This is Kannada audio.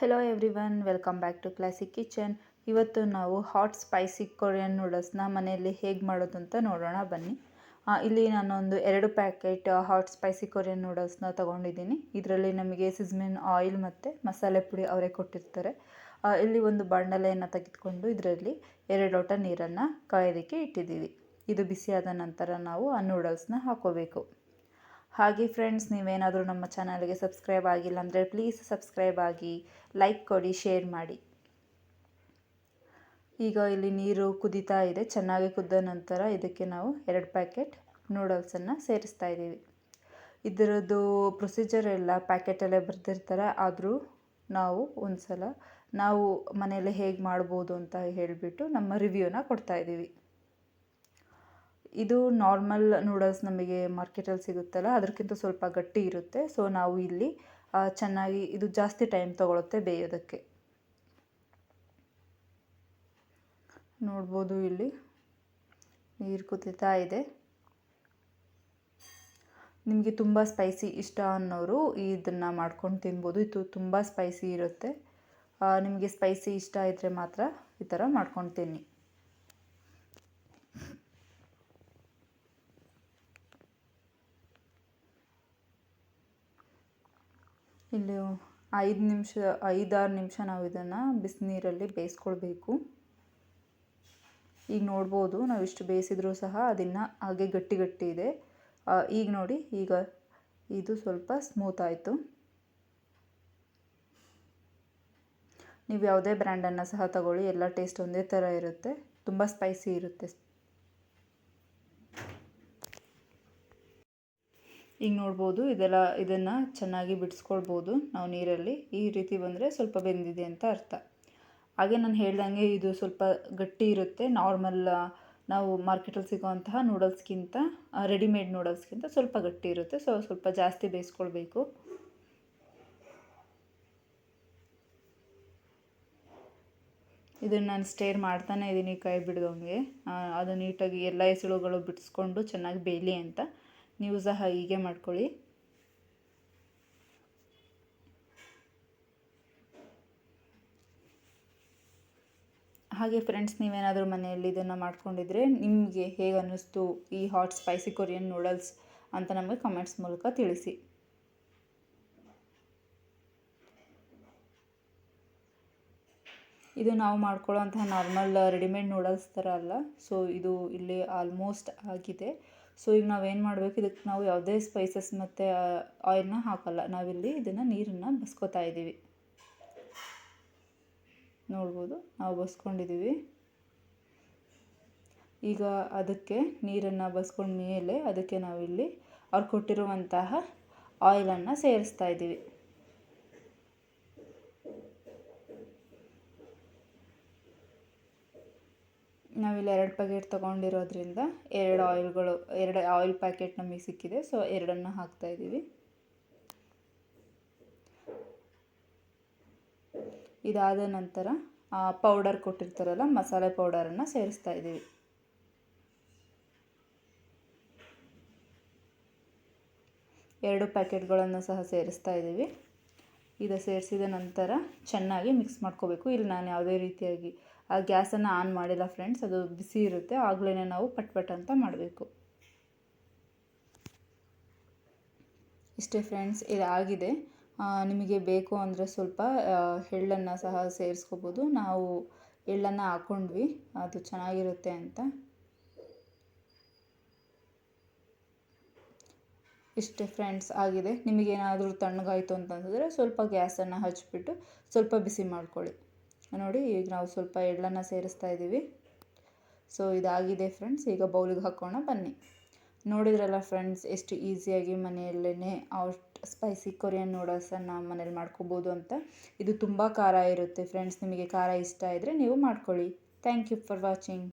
Hello everyone welcome back to classic kitchen ಇವತ್ತು ನಾವು ಹಾಟ್ ಸ್ಪೈಸಿ ಕೊರಿಯನ್ ನೂಡಲ್ಸ್ನ ಮನೆಯಲ್ಲಿ ಹೇಗೆ ಮಾಡೋದು ಅಂತ ನೋಡೋಣ, ಬನ್ನಿ. ಇಲ್ಲಿ ನಾನೊಂದು ಎರಡು ಪ್ಯಾಕೆಟ್ ಹಾಟ್ ಸ್ಪೈಸಿ ಕೊರಿಯನ್ ನೂಡಲ್ಸ್ನ ತೊಗೊಂಡಿದ್ದೀನಿ. ಇದರಲ್ಲಿ ನಮಗೆ ಸಿಸ್ಮಿನ್ ಆಯಿಲ್ ಮತ್ತು ಮಸಾಲೆ ಪುಡಿ ಅವರೇ ಕೊಟ್ಟಿರ್ತಾರೆ. ಇಲ್ಲಿ ಒಂದು ಬಾಣಲೆಯನ್ನು ತೆಗೆದುಕೊಂಡು ಇದರಲ್ಲಿ ಎರಡು ಲೋಟ ನೀರನ್ನು ಕಾಯೋದಕ್ಕೆ ಇಟ್ಟಿದ್ದೀವಿ. ಇದು ಬಿಸಿಯಾದ ನಂತರ ನಾವು ಆ ನೂಡಲ್ಸ್ನ ಹಾಕೋಬೇಕು. ಹಾಗೆ ಫ್ರೆಂಡ್ಸ್ ನೀವೇನಾದರೂ ನಮ್ಮ ಚಾನಲ್ಗೆ ಸಬ್ಸ್ಕ್ರೈಬ್ ಆಗಿಲ್ಲ ಅಂದರೆ ಪ್ಲೀಸ್ ಸಬ್ಸ್ಕ್ರೈಬ್ ಆಗಿ ಲೈಕ್ ಕೊಡಿ ಶೇರ್ ಮಾಡಿ. ಈಗ ಇಲ್ಲಿ ನೀರು ಕುದೀತಾ ಇದೆ, ಚೆನ್ನಾಗಿ ಕುದ್ದ ನಂತರ ಇದಕ್ಕೆ ನಾವು ಎರಡು ಪ್ಯಾಕೆಟ್ ನೂಡಲ್ಸನ್ನು ಸೇರಿಸ್ತಾ ಇದ್ದೀವಿ. ಇದರದ್ದು ಪ್ರೊಸೀಜರ್ ಎಲ್ಲ ಪ್ಯಾಕೆಟಲ್ಲೇ ಬರೆದಿರ್ತಾರೆ, ಆದರೂ ನಾವು ಒಂದು ಸಲ ನಾವು ಮನೆಯಲ್ಲೇ ಹೇಗೆ ಮಾಡ್ಬೋದು ಅಂತ ಹೇಳಿಬಿಟ್ಟು ನಮ್ಮ ರಿವ್ಯೂನ ಕೊಡ್ತಾ ಇದ್ದೀವಿ. ಇದು ನಾರ್ಮಲ್ ನೂಡಲ್ಸ್ ನಮಗೆ ಮಾರ್ಕೆಟಲ್ಲಿ ಸಿಗುತ್ತಲ್ಲ ಅದಕ್ಕಿಂತ ಸ್ವಲ್ಪ ಗಟ್ಟಿ ಇರುತ್ತೆ. ಸೊ ನಾವು ಇಲ್ಲಿ ಚೆನ್ನಾಗಿ ಇದು ಜಾಸ್ತಿ ಟೈಮ್ ತಗೊಳುತ್ತೆ ಬೇಯೋದಕ್ಕೆ. ನೋಡ್ಬೋದು ಇಲ್ಲಿ, ನೀರು ಕುದಿತಾ ಇದೆ. ನಿಮಗೆ ತುಂಬ ಸ್ಪೈಸಿ ಇಷ್ಟ ಅನ್ನೋರು ಇದನ್ನು ಮಾಡ್ಕೊಂಡು ತಿನ್ಬೋದು. ಇದು ತುಂಬ ಸ್ಪೈಸಿ ಇರುತ್ತೆ. ನಿಮಗೆ ಸ್ಪೈಸಿ ಇಷ್ಟ ಇದ್ದರೆ ಮಾತ್ರ ಈ ಥರ ಮಾಡ್ಕೊಂಡು ತಿನ್ನಿ. ಇಲ್ಲಿ ಐದು ನಿಮಿಷ, ಐದಾರು ನಿಮಿಷ ನಾವು ಇದನ್ನು ಬಿಸಿನೀರಲ್ಲಿ ಬೇಯಿಸ್ಕೊಳ್ಬೇಕು. ಈಗ ನೋಡ್ಬೋದು, ನಾವು ಇಷ್ಟು ಬೇಯಿಸಿದ್ರೂ ಸಹ ಅದನ್ನು ಹಾಗೆ ಗಟ್ಟಿ ಗಟ್ಟಿ ಇದೆ. ಈಗ ನೋಡಿ, ಈಗ ಇದು ಸ್ವಲ್ಪ ಸ್ಮೂತ್ ಆಯಿತು. ನೀವು ಯಾವುದೇ ಬ್ರ್ಯಾಂಡನ್ನು ಸಹ ತಗೊಳ್ಳಿ, ಎಲ್ಲ ಟೇಸ್ಟ್ ಒಂದೇ ಥರ ಇರುತ್ತೆ. ತುಂಬ ಸ್ಪೈಸಿ ಇರುತ್ತೆ. ಈಗ ನೋಡ್ಬೋದು ಇದೆಲ್ಲ, ಇದನ್ನು ಚೆನ್ನಾಗಿ ಬಿಡಿಸ್ಕೊಳ್ಬೋದು ನಾವು ನೀರಲ್ಲಿ. ಈ ರೀತಿ ಬಂದರೆ ಸ್ವಲ್ಪ ಬೆಂದಿದೆ ಅಂತ ಅರ್ಥ. ಹಾಗೆ ನಾನು ಹೇಳ್ದಂಗೆ ಇದು ಸ್ವಲ್ಪ ಗಟ್ಟಿ ಇರುತ್ತೆ. ನಾರ್ಮಲ್ ನಾವು ಮಾರ್ಕೆಟಲ್ಲಿ ಸಿಗೋವಂತಹ ನೂಡಲ್ಸ್ಗಿಂತ ರೆಡಿಮೇಡ್ ನೂಡಲ್ಸ್ಗಿಂತ ಸ್ವಲ್ಪ ಗಟ್ಟಿ ಇರುತ್ತೆ. ಸೊ, ಸ್ವಲ್ಪ ಜಾಸ್ತಿ ಬೇಯಿಸ್ಕೊಳ್ಬೇಕು. ಇದನ್ನು ನಾನು ಸ್ಟೇರ್ ಮಾಡ್ತಾನೆ ಇದ್ದೀನಿ ಕೈ ಬಿಡ್ದಂಗೆ. ಅದು ನೀಟಾಗಿ ಎಲ್ಲ ಎಸಳುಗಳು ಬಿಡಿಸ್ಕೊಂಡು ಚೆನ್ನಾಗಿ ಬೇಯಲಿ ಅಂತ. ನೀವು ಸಹ ಹೀಗೆ ಮಾಡ್ಕೊಳ್ಳಿ. ಹಾಗೆ ಫ್ರೆಂಡ್ಸ್ ನೀವೇನಾದರೂ ಮನೆಯಲ್ಲಿ ಇದನ್ನು ಮಾಡ್ಕೊಂಡಿದ್ರೆ ನಿಮಗೆ ಹೇಗೆ ಅನ್ನಿಸ್ತು ಈ ಹಾಟ್ ಸ್ಪೈಸಿ ಕೊರಿಯನ್ ನೂಡಲ್ಸ್ ಅಂತ ನಮಗೆ ಕಮೆಂಟ್ಸ್ ಮೂಲಕ ತಿಳಿಸಿ. ಇದು ನಾವು ಮಾಡ್ಕೊಳ್ಳೋಂತಹ ನಾರ್ಮಲ್ ರೆಡಿಮೇಡ್ ನೂಡಲ್ಸ್ ಥರ ಅಲ್ಲ. ಸೊ, ಇದು ಇಲ್ಲಿ ಆಲ್ಮೋಸ್ಟ್ ಆಗಿದೆ. ಸೊ, ಈಗ ನಾವೇನು ಮಾಡಬೇಕು? ಇದಕ್ಕೆ ನಾವು ಯಾವುದೇ ಸ್ಪೈಸಸ್ ಮತ್ತು ಆಯಿಲ್ನ ಹಾಕಲ್ಲ. ನಾವಿಲ್ಲಿ ಇದನ್ನು ನೀರನ್ನು ಬಸ್ಕೋತಾ ಇದ್ದೀವಿ ನೋಡ್ಬೋದು? ನಾವು ಬಸ್ಕೊಂಡಿದ್ದೀವಿ ಈಗ ಅದಕ್ಕೆ ನೀರನ್ನು ಬಸ್ಕೊಂಡ ಮೇಲೆ ಅದಕ್ಕೆ ನಾವಿಲ್ಲಿ ಅವ್ರು ಕೊಟ್ಟಿರುವಂತಹ ಆಯಿಲನ್ನು ಸೇರಿಸ್ತಾ ಇದ್ದೀವಿ ನಾವಿಲ್ಲಿ ಎರಡು ಪ್ಯಾಕೆಟ್ ತೊಗೊಂಡಿರೋದ್ರಿಂದ ಎರಡು ಆಯಿಲ್ಗಳು ಎರಡು ಆಯಿಲ್ ಪ್ಯಾಕೆಟ್ ನಮಗೆ ಸಿಕ್ಕಿದೆ. ಸೊ ಎರಡನ್ನು ಹಾಕ್ತಾ ಇದ್ದೀವಿ ಇದಾದ ನಂತರ ಪೌಡರ್ ಕೊಟ್ಟಿರ್ತಾರಲ್ಲ ಮಸಾಲೆ ಪೌಡರನ್ನು ಸೇರಿಸ್ತಾ ಇದ್ದೀವಿ ಎರಡು ಪ್ಯಾಕೆಟ್ಗಳನ್ನು ಸಹ ಸೇರಿಸ್ತಾ ಇದ್ದೀವಿ ಇದು ಸೇರಿಸಿದ ನಂತರ ಚೆನ್ನಾಗಿ ಮಿಕ್ಸ್ ಮಾಡ್ಕೋಬೇಕು. ಇಲ್ಲಿ ನಾನು ಯಾವುದೇ ರೀತಿಯಾಗಿ ಆ ಗ್ಯಾಸನ್ನು ಆನ್ ಮಾಡಿಲ್ಲ ಫ್ರೆಂಡ್ಸ್, ಅದು ಬಿಸಿ ಇರುತ್ತೆ ಆಗಲೇ ನಾವು ಪಟ್ ಪಟ್ ಅಂತ ಮಾಡಬೇಕು. ಇಷ್ಟೇ ಫ್ರೆಂಡ್ಸ್ ಇದಾಗಿದೆ ನಿಮಗೆ ಬೇಕು ಅಂದರೆ ಸ್ವಲ್ಪ ಎಳ್ಳನ್ನು ಸಹ ಸೇರಿಸ್ಕೋಬೋದು. ನಾವು ಎಳ್ಳನ್ನು ಹಾಕ್ಕೊಂಡ್ವಿ ಅದು ಚೆನ್ನಾಗಿರುತ್ತೆ ಅಂತ. ಇಷ್ಟೇ ಫ್ರೆಂಡ್ಸ್, ಆಗಿದೆ. ನಿಮಗೇನಾದರೂ ತಣ್ಣಗಾಯಿತು ಅಂತಂದರೆ ಸ್ವಲ್ಪ ಗ್ಯಾಸನ್ನು ಹಚ್ಚಿಬಿಟ್ಟು ಸ್ವಲ್ಪ ಬಿಸಿ ಮಾಡ್ಕೊಳ್ಳಿ. ನೋಡಿ, ಈಗ ನಾವು ಸ್ವಲ್ಪ ಎಳ್ಳನ್ನು ಸೇರಿಸ್ತಾ ಇದ್ದೀವಿ. ಸೊ ಇದಾಗಿದೆ ಫ್ರೆಂಡ್ಸ್ ಈಗ ಬೌಲಿಗೆ ಹಾಕೋಣ, ಬನ್ನಿ. ನೋಡಿದ್ರಲ್ಲ ಫ್ರೆಂಡ್ಸ್ ಎಷ್ಟು ಈಸಿಯಾಗಿ ಮನೆಯಲ್ಲೇ ಔಟ್ ಸ್ಪೈಸಿ ಕೊರಿಯನ್ ನೂಡಲ್ಸನ್ನು ಮನೇಲಿ ಮಾಡ್ಕೋಬೋದು ಅಂತ. ಇದು ತುಂಬ ಖಾರ ಇರುತ್ತೆ ಫ್ರೆಂಡ್ಸ್ ನಿಮಗೆ ಖಾರ ಇಷ್ಟ ಇದ್ದರೆ ನೀವು ಮಾಡ್ಕೊಳ್ಳಿ. Thank you for watching